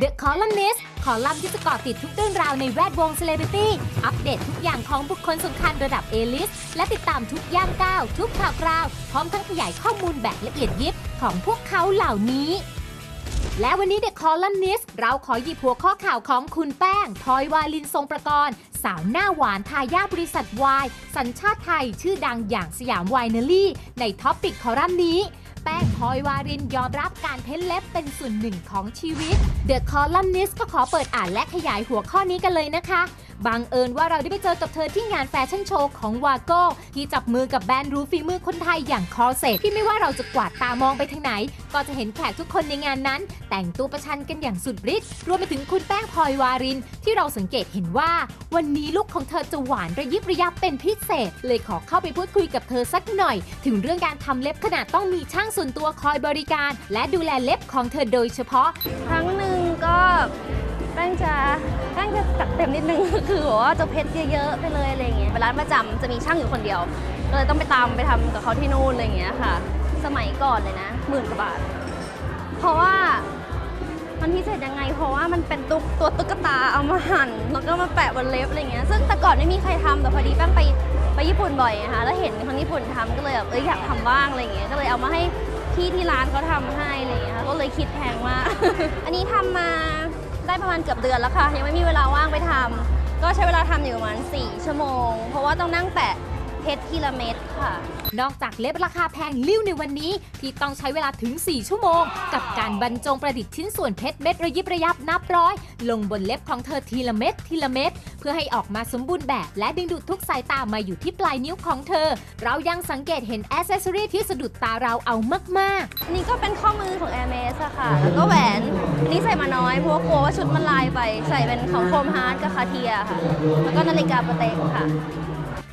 The Columnist คอลัมน์ที่จะเกาะติดทุกเรื่องราวในแวดวงเซเลบริตี้ อัปเดตทุกอย่างของบุคคลสำคัญระดับเอลิส และติดตามทุกย่างก้าว ทุกข่าวคราว พร้อมทั้งขยายข้อมูลแบบละเอียดยิบของพวกเขาเหล่านี้ และวันนี้ The Columnist เราขอหยิบหัวข้อข่าวของคุณแป้งพลอยวาลินทรงประกรณ์สาวหน้าหวานทายาทบริษัทวายสัญชาติไทยชื่อดังอย่างสยามไวน์เนอรี่ ในท็อปปิกคอลัมน์นี้ แป้งพลอยวารินยอมรับการเพ้นเล็บเป็นส่วนหนึ่งของชีวิต The Columnist ก็ขอเปิดอ่านและขยายหัวข้อนี้กันเลยนะคะ บังเอิญว่าเราได้ไปเจอกับเธอที่งานแฟชั่นโชว์ของวาโก้ที่จับมือกับแบรนด์รู้ฝีมือคนไทยอย่างคอเซตที่ไม่ว่าเราจะกวาดตามองไปทางไหน ก็จะเห็นแขกทุกคนในงานนั้น แต่งตัวประชันกันอย่างสุดฤทธิ์รวมไปถึงคุณแป้งพลอยวาริน ที่เราสังเกตเห็นว่า วันนี้ลุคของเธอจะหวานระยิบระยับเป็นพิเศษ เลยขอเข้าไปพูดคุยกับเธอสักหน่อย ถึงเรื่องการทำเล็บขนาดต้องมีช่างส่วนตัวคอยบริการ และดูแลเล็บของเธอโดยเฉพาะ ครั้งหนึ่งก็แป้งจะแป้งจะจัดเต็มนิดนึง คือแบบว่าจะเพชรเยอะๆไปเลยอะไรอย่างเงี้ยเป็นร้านประจำจะมีช่างอยู่คนเดียว ก็เลยต้องไปตามไปทำกับเขาที่นู่นอะไรอย่างเงี้ยค่ะ สมัยก่อนเลยนะหมื่นกว่าบาท เพราะว่ามันพิเศษยังไง เพราะว่ามันเป็นตุ๊กตัวตุ๊กตาเอามาหั่นแล้วก็มาแปะบนเล็บอะไรเงี้ย ซึ่งแต่ก่อนไม่มีใครทำแต่พอดีแป้งไปไปญี่ปุ่นบ่อยนะคะแล้วเห็นคนญี่ปุ่นทำก็เลยแบบเอออยากทำบ้างอะไรเงี้ย ก็เลยเอามาให้พี่ที่ร้านเขาทำให้อะไรเงี้ยค่ะก็เลยคิดแพงมาก อันนี้ทำมา ได้ประมาณเกือบเดือนแล้วค่ะ ยังไม่มีเวลาว่างไปทำก็ใช้เวลาทำอยู่ประมาณ4ชั่วโมง เพราะว่าต้องนั่งแปะ เพชรทีละเม็ดค่ะ นอกจากเล็บราคาแพงลิ้วในวันนี้ ที่ต้องใช้เวลาถึง 4 ชั่วโมง กับการบรรจงประดิษฐ์ชิ้นส่วนเพชรเม็ดระยิบระยับนับร้อย ลงบนเล็บของเธอทีละเม็ดทีละเม็ดเพื่อให้ออกมาสมบูรณ์แบบ และดึงดูดทุกสายตามาอยู่ที่ปลายนิ้วของเธอ เรายังสังเกตเห็นแอ c เซสซอรีที่สะดุดตาเราเอามากอันนี้ก็เป็นข้อมือของ Air m e s อะค่ะ แล้วก็แหวนอันนี้ใส่มาน้อยเพราะว่ากลัวว่าชุดมันลายไป ใส่เป็นของโคมฮาร์ดกับคาเทียค่ะ แล้วก็นาฬิกาปาเต็กค่ะๆ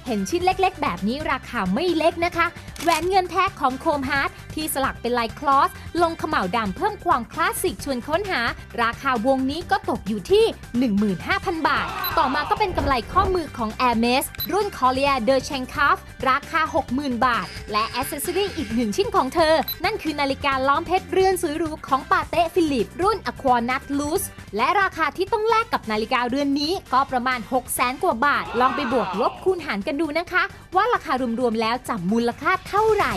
เห็นชิ้นเล็กๆ แบบนี้ราคาไม่เล็กนะคะ แหวนเงินแท้ของโคมฮาร์ด ที่สลักเป็นลายคลอส ลงขม่าวดำเพิ่มความคลาสสิกชวนค้นหา ราคาวงนี้ก็ตกอยู่ที่ 15,000 บาท ต่อมาก็เป็นกำไลข้อมือของ Air m e s รุ่น Collier de c h e n k a f ราคา 60,000 บาท และอ c เซสซอรีอีกหนึ่งชิ้นของเธอ นั่นคือนาฬิกาล้อมเพชรเรือนสวยหรูของปาเต้ฟิลิป รุ่น Aquanut Loose และราคาที่ต้องแลกกับนาฬิกาเรือนนี้ก็ประมาณ 600,000กว่าบาท ลองไปบวกลบคูณหารกันดูนะคะ ว่าราคารวมๆแล้วจะมูลค่าเท่าไหร่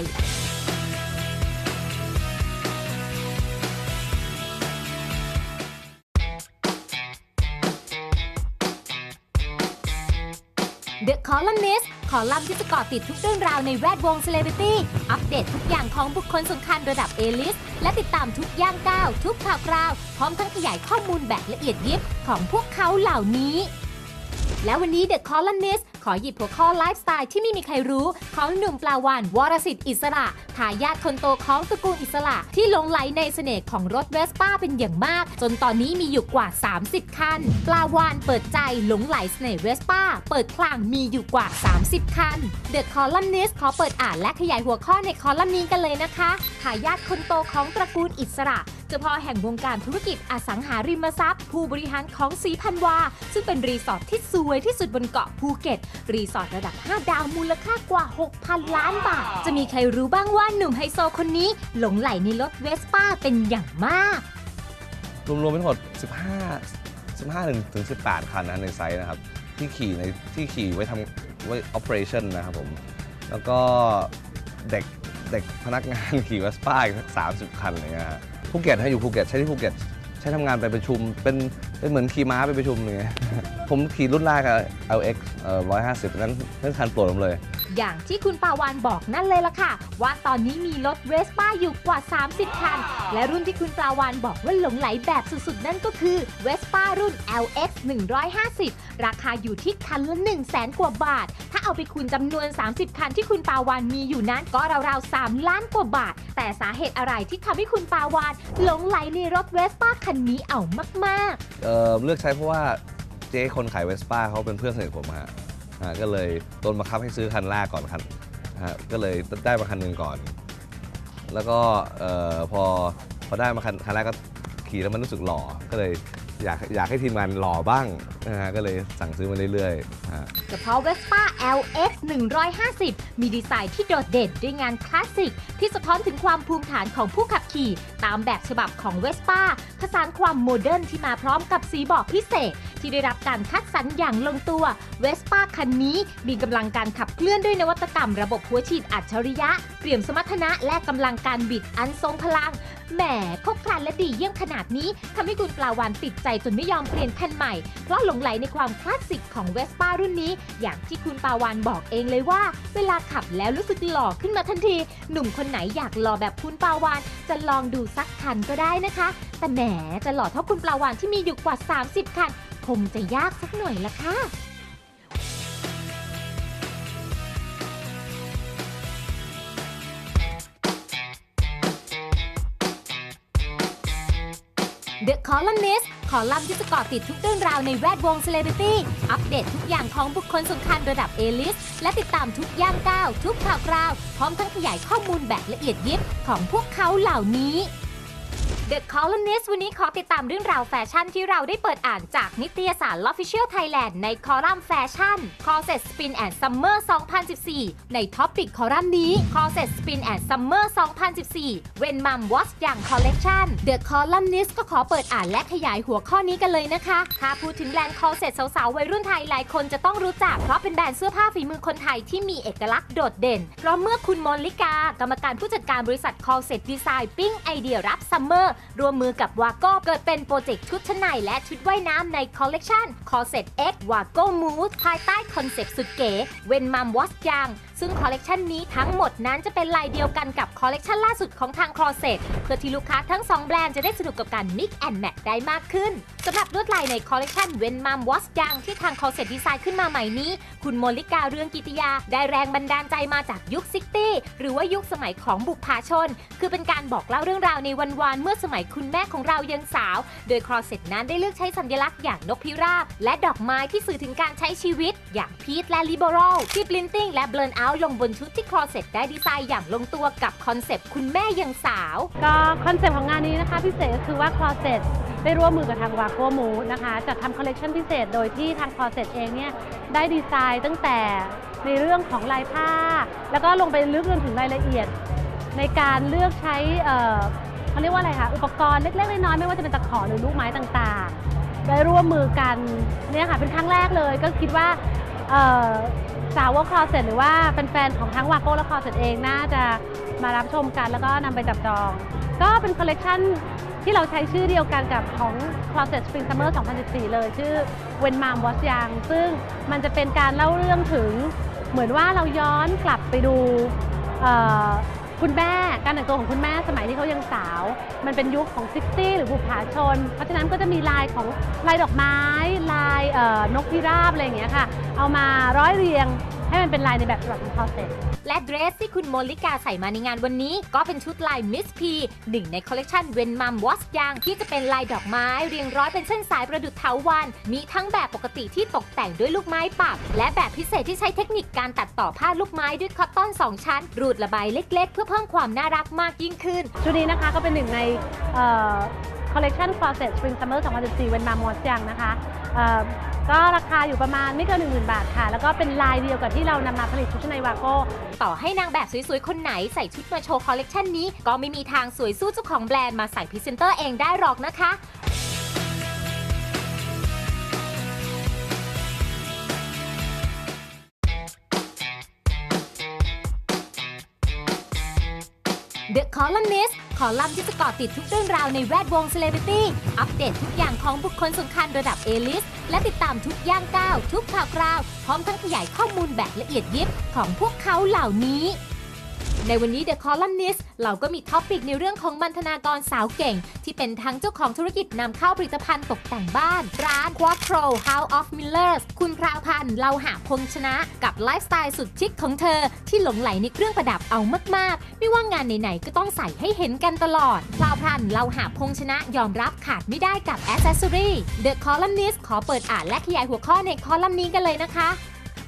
The Columnist คอลัมน์ที่จะเกาะติดทุกเรื่องราวในแวดวงเซเลบริตี้ อัปเดตทุกอย่างของบุคคลสำคัญระดับเอลิส และติดตามทุกย่างก้าว ทุกข่าวคราว พร้อมทั้งขยายข้อมูลแบบละเอียดยิบของพวกเขาเหล่านี้ และวันนี้เดอะคอลัมนิส ขอหยิบหัวข้อไลฟ์สไตล์ที่ไม่มีใครรู้ ของหนุ่มปลาวานวรสิทธิ์อิสระทายาทคนโตของตระกูลอิสระ ที่หลงไหลในเสน่ห์ของรถเวสป้าเป็นอย่างมาก จนตอนนี้มีอยู่กว่า 30 คัน ปลาวานเปิดใจหลงไหลเสน่ห์เวสป้า เปิดคลางมีอยู่กว่า 30 คัน The Columnist ขอเปิดอ่านและขยายหัวข้อในคอลัมน์นี้กันเลยนะคะทายาทคนโตของตระกูลอิสระ จ้าพ่อแห่งวงการธุรกิจอสังหาริมทรัพย์ ผู้บริหารของสีพันวา ซึ่งเป็นรีสอร์ทที่สวยที่สุดบนเกาะภูเก็ต รีสอร์ทระดับ 5 ดาวมูลค่ากว่า 6,000 ล้านบาท จะมีใครรู้บ้างว่าหนุ่มไฮโซคนนี้ หลงไหลในรถเวสป้าเป็นอย่างมาก รวมๆเป็นทั้งหมด 15 15ถึงถึง18 คันนะในไซต์นะครับ ที่ขี่ในที่ขี่ไว้ทำไว้ operation นนะครับผม แล้วก็เด็กเด็กพนักงานขี่เวสป้าอีกสัก30 คันอะไรเงี้ยฮะ ภูเก็ตให้อยู่ภูเก็ตใช้ที่ภูเก็ตใช้ทำงานไปประชุม เป็นเป็นเหมือนขี่ม้าไปประชุมเงี้ยผมขี่รุ่นแรกอะ LX เอ่อ150นั้นนั่นคันโปรดผมเลย อย่างที่คุณปาวานบอกนั่นเลยล่ะค่ะ ว่าตอนนี้มีรถเวสป้าอยู่กว่า 30 คัน และรุ่นที่คุณปาวานบอกว่าหลงไหลแบบสุดๆ นั่นก็คือเวสป้ารุ่น LX 150 ราคาอยู่ที่คันละ1 0 0 0 0แสนกว่าบาท ถ้าเอาไปคูณจำนวน 30 คันที่คุณปาวานมีอยู่นั้นก็ราวๆ 3 ล้านกว่าบาท แต่สาเหตุอะไรที่ทำให้คุณปาวานหลงไหลในรถเวสป้าคันนี้เอามากๆ เอ่อเลือกใช้เพราะว่าเจ๊คนขายเวสป้าเขาเป็นเพื่อนสนิทผมฮะ ฮะก็เลยโดนบังคับให้ซื้อคันแรกก่อนคันฮะก็เลยได้มาคันหนึ่งก่อน แล้วก็เอ่อพอพอได้มาคันคันแรกก็ขี่แล้วมันรู้สึกหล่อก็เลย อยากอยากให้ทีมงานหล่อบ้างนะฮะก็เลยสั่งซื้อมาเรื่อยๆฮะเฉพาะ Vespa LX 150 มีดีไซน์ที่โดดเด่นด้วยงานคลาสสิก ที่สะท้อนถึงความภูมิฐานของผู้ขับขี่ ตามแบบฉบับของ Vespa ผสานความโมเดิร์นที่มาพร้อมกับสีบอกพิเศษ ที่ได้รับการคัดสรรอย่างลงตัว Vespa คันนี้มีกำลังการขับเคลื่อนด้วยนวัตกรรมระบบหัวฉีดอัจฉริยะ เปลี่ยนสมรรถนะและกำลังการบิดอันทรงพลัง แหมครบครันและดีเยี่ยมขนาดนี้ทำให้คุณปลาวานติดใจจนไม่ยอมเปลี่ยนคันใหม่ เพราะหลงไหลในความคลาสสิกของเวสป้ารุ่นนี้ อย่างที่คุณปาวานบอกเองเลยว่า เวลาขับแล้วรู้สึกหล่อขึ้นมาทันที หนุ่มคนไหนอยากหล่อแบบคุณปาวาน จะลองดูสักคันก็ได้นะคะ แต่แหมจะหล่อเท่าคุณปลาวานที่มีอยู่กว่า 30 คัน คงจะยากสักหน่อยละค่ะ The Columnist คอลัมน์ที่จะเกาะติดทุกเรื่องราวในแวดวงเซเลบริตี้ อัปเดตทุกอย่างของบุคคลสำคัญระดับ A อลิส และติดตามทุกย่างก้าว ทุกข่าวคราว พร้อมทั้งขยายข้อมูลแบบละเอียดยิบของพวกเขาเหล่านี้ The Columnist วันนี้ขอติดตามเรื่องราวแฟชั่นที่เราได้เปิดอ่านจากนิตยสาร Official Thailand ในคอลัมน์แฟชั่น Corset Spin and Summer 2014 ในท็อปิกคอลัมน์นี้ Corset Spin and Summer 2014 When Mom Was Young Collection The Columnist ก็ขอเปิดอ่านและขยายหัวข้อนี้กันเลยนะคะ ถ้าพูดถึงแบรนด์ Corset สาวๆ วัยรุ่นไทยหลายคนจะต้องรู้จัก เพราะเป็นแบรนด์เสื้อผ้าฝีมือคนไทยที่มีเอกลักษณ์โดดเด่น เพราะเมื่อคุณมนลิกากรรมการผู้จัดการบริษัท Corset Design ปิ้งไอเดียรับซัมเมอร์ร่วมมือกับวาโก้เกิดเป็นโปรเจกต์ชุดชั้นในและชุดว่ายน้ำในคอลเลกชันคอเซ็ตเอ็กวาโก้มูสภายใต้คอนเซปต์สุดเก๋เวนมัมวอสยาง ซึ่งคอลเลกชันนี้ทั้งหมดนั้นจะเป็นลายเดียวกันกับคอลเลกชันล่าสุดของทาง Corset เพื่อที่ลูกค้าทั้ง 2 แบรนด์จะได้สนุกกับการ Mix and Match ได้มากขึ้นสำหรับลวดลายในคอลเลกชัน When Mom Was Young ที่ทาง Corset ดีไซน์ขึ้นมาใหม่นี้ คุณโมลิกาเรืองกิติยา ได้แรงบันดาลใจมาจากยุคซิตี้หรือว่ายุคสมัยของบุพาชน คือเป็นการบอกเล่าเรื่องราวในวันวานเมื่อสมัยคุณแม่ของเรายังสาว โดยคอเซ็ตนั้นได้เลือกใช้สัญลักษณ์อย่างนกพิราบและดอกไม้ที่สื่อถึงการใช้ชีวิต อย่างพีทและลิเบอรัลที่ปลินติ้งและเบลนเอาลงบนชุดที่คอเซ็ตได้ดีไซน์อย่างลงตัวกับคอนเซปต์คุณแม่ยังสาว ก็คอนเซปต์ของงานนี้นะคะ พิเศษก็คือว่า Closet ได้ร่วมมือกับทางวาโ o มูนะคะจัดทำคอลเลกชันพิเศษโดยที่ทาง Closet เองเนี่ยได้ดีไซน์ตั้งแต่ในเรื่องของลายผ้า แล้วก็ลงไปลึกจนถึงรายละเอียด ในการเลือกใช้เอ่อเขาเรียกว่าอะไรคะอุปกรณ์เล็กๆน้อยๆไม่ว่าจะเป็นตะขอหรือลูกไม้ต่างๆ ได้ร่วมมือกันเนี่ยค่ะเป็นครั้งแรกเลยก็คิดว่า สาวกคลอเซ็ตหรือว่าเป็นแฟนๆของทั้งวาโก้และคลอเซ็ตเองน่าจะมารับชมกันแล้วก็นำไปจับจอง ก็เป็นคอลเลกชันที่เราใช้ชื่อเดียวกันกับของ Closet Spring Summer 2014 เลย ชื่อ When Mom Was Young ซึ่งมันจะเป็นการเล่าเรื่องถึงเหมือนว่าเราย้อนกลับไปดู คุณแม่การแต่งตัวของคุณแม่สมัยที่เขายังสาว มันเป็นยุคของซิกซี่หรือบุผาชน เพราะฉะนั้นก็จะมีลายของลายดอกไม้ ลายนกพิราบอะไรอย่างเงี้ยค่ะ เอามาร้อยเรียง ให้มันเป็นลายในแบบฉบับของ Closet และเดรสที่คุณโมลิกาใส่มาในงานวันนี้ ก็เป็นชุดลายมิสพีหนึ่งในคอลเลกชันเวนมัมวอสยางที่จะเป็นลายดอกไม้เรียงร้อยเป็นเส้นสายประดุจเถาวันมีทั้งแบบปกติที่ตกแต่งด้วยลูกไม้ปัก และแบบพิเศษที่ใช้เทคนิคการตัดต่อผ้าลูกไม้ด้วยคอตตอน 2 ชั้น รูดระบายเล็ก ๆ เพื่อเพิ่มความน่ารักมากยิ่งขึ้น ชุดนี้นะคะก็เป็นหนึ่งใน คอลเลกชัน Closet Spring Summer 2014 เวนมามอสยังนะคะก็ราคาอยู่ประมาณไม่เกิน 10,000 บาทค่ะ แล้วก็เป็นลายเดียวกับที่เรานำมาผลิตชุดชั้นในวาโก้ ต่อให้นางแบบสวยๆ คนไหนใส่ชุดมาโชว์คอลเลกชันนี้ ก็ไม่มีทางสวยสู้เจ้าของแบรนด์มาใส่พรีเซนเตอร์เองได้หรอกนะคะ The Columnist คอลัมน์ที่จะเกาะติดทุกเรื่องราวในแวดวงเซเลบริตี้ อัปเดตทุกอย่างของบุคคลสำคัญระดับ A-list และติดตามทุกย่างก้าว ทุกข่าวคราว พร้อมทั้งขยายข้อมูลแบบละเอียดยิบของพวกเขาเหล่านี้ ในวันนี้ The Columnist เราก็มีท็อปิกในเรื่องของมันธนากรสาวเก่ง ที่เป็นทั้งเจ้าของธุรกิจนำเข้าผลิตภัณฑ์ตกแต่งบ้าน ร้าน Quattro House of Millers คุณพราวพันธ์เราหาพงชนะ กับไลฟ์สไตล์สุดชิคของเธอ ที่หลงไหลในเครื่องประดับเอามาก ๆ ไม่ว่างานไหน ๆ ก็ต้องใส่ให้เห็นกันตลอดพราวพันธ์เราหาพงชนะยอมรับขาดไม่ได้กับ Accessory The Columnist ขอเปิดอ่านและขยายหัวข้อในคอลัมน์นี้กันเลยนะคะ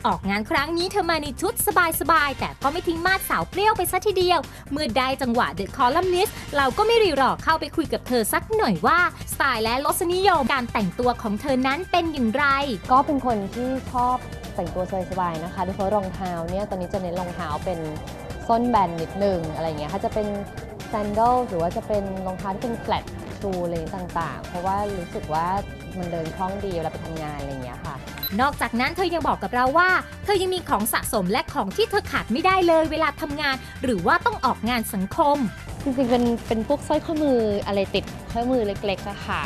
ออกงานครั้งนี้เธอมาในชุดสบายๆ แต่ก็ไม่ทิ้งมาดสาวเปรี้ยวไปซะทีเดียว เมื่อได้จังหวะเดอะคอลัมนิสเราก็ไม่รีรอเข้าไปคุยกับเธอสักหน่อยว่า สไตล์และรสนิยมการแต่งตัวของเธอนั้นเป็นอย่างไร ก็เป็นคนที่ชอบแต่งตัวสบายๆนะคะโดยเฉพาะรองเท้าเนี่ยตอนนี้จะเน้นรองเท้าเป็นส้นแบนนิดนึงอะไรเงี้ยถ้าจะเป็นแซนดลหรือว่าจะเป็นรองเท้าที่เป็นแฟลตชูอะไรต่างๆ เพราะว่ารู้สึกว่า มันเดินคล่องดีเวลาไปทำงานอะไรเงี้ยค่ะ นอกจากนั้นเธอยังบอกกับเราว่า เธอยังมีของสะสมและของที่เธอขาดไม่ได้เลยเวลาทำงาน หรือว่าต้องออกงานสังคม จริงๆเป็นเป็นพวกสร้อยข้อมืออะไรติดข้อมือเล็กๆอะค่ะ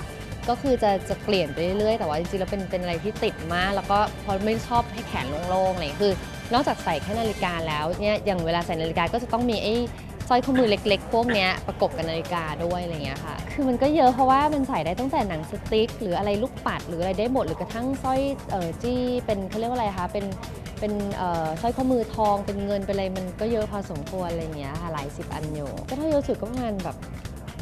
ก็คือจะจะเปลี่ยนไปเรื่อยๆ แต่ว่าจริงๆแล้วเป็นเป็นอะไรที่ติดมาก แล้วก็เพราะไม่ชอบให้แขนโล่งๆอะไรอย่างเงี้ยคือนอกจากใส่แค่นาฬิกาแล้วเนี่ยอย่างเวลาใส่นาฬิกาก็จะต้องมีไอ้ สร้อยข้อมือเล็ก ๆ พวกเนี้ยประกบกับนาฬิกาด้วยอะไรเงี้ยค่ะ คือมันก็เยอะเพราะว่ามันใส่ได้ตั้งแต่หนังสติ๊ก หรืออะไรลูกปัดหรืออะไรได้หมดหรือกระทั่งสร้อยเอ่อจี้เป็นเขาเรียกว่าอะไรคะเป็นเป็นสร้อยข้อมือทองเป็นเงินเป็นอะไรมันก็เยอะพอสมควรอะไรเงี้ยค่ะหลายสิบอันอยู่ก็ถ้าเยอะสุดก็ประมาณแบบ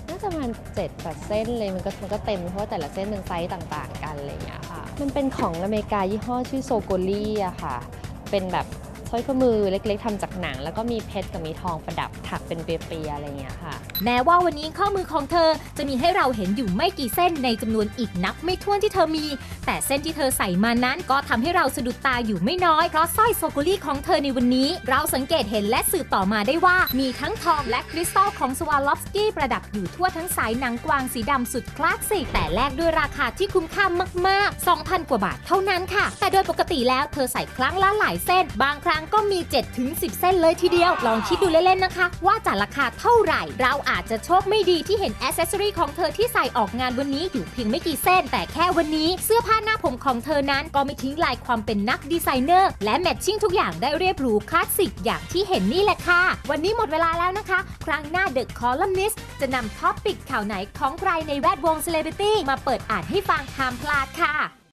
น่าจะประมาณ7จ็ดแปดเส้นเลยมันก็มันก็เต็มเพราะว่าแต่ละเส้นเป็นไซส์ต่าง ๆ กันอะไรเงี้ยค่ะมันเป็นของอเมริกายี่ห้อชื่อโซโกลี่อะค่ะ เป็นแบบ สร้อยข้อมือเล็กๆทำจากหนัง แล้วก็มีเพชรกับมีทองประดับถักเป็นเปียๆอะไรเงี้ยค่ะแม้ว่าวันนี้ข้อมือของเธอจะมีให้เราเห็นอยู่ไม่กี่เส้นในจำนวนอีกนับไม่ถ้วนที่เธอมี แต่เส้นที่เธอใส่มานั้นก็ทำให้เราสะดุดตาอยู่ไม่น้อย เพราะสร้อยโซโกลี่ของเธอในวันนี้ เราสังเกตเห็นและสืบต่อมาได้ว่า มีทั้งทองและคริสตัลของสวาลอฟสกี้ประดับอยู่ทั่วทั้งสายหนังกวางสีดำสุดคลาสสิกแต่แลกด้วยราคาที่คุ้มค่ามาก ๆ 2,000 กว่าบาทเท่านั้นค่ะ แต่โดยปกติแล้วเธอใส่ครั้งละหลายเส้น บางครั้งก็มี7ถึง10 เส้นเลยทีเดียว ลองคิดดูเล่นๆนะคะ ว่าจะราคาเท่าไหร่เราอาจจะโชคไม่ดีที่เห็นอ c เซสซอรีของเธอที่ใส่ออกงานวันนี้อยู่เพียงไม่กี่เส้น แต่แค่วันนี้เสื้อผ้าหน้าผมของเธอนั้นก็ไม่ทิ้งลายความเป็นนักดีไซเนอร์ และแมทชิ่งทุกอย่างได้เรียบหรูคลาสสิกอย่างที่เห็นนี่แหละค่ะ วันนี้หมดเวลาแล้วนะคะ ครั้งหน้าเดอะคอลัมนิสจะนำท็อปปิกข่าวไหนของใครในแวดวงเซเลบริตี้มาเปิดอ่านให้ฟังห้ามพลาดค่ะ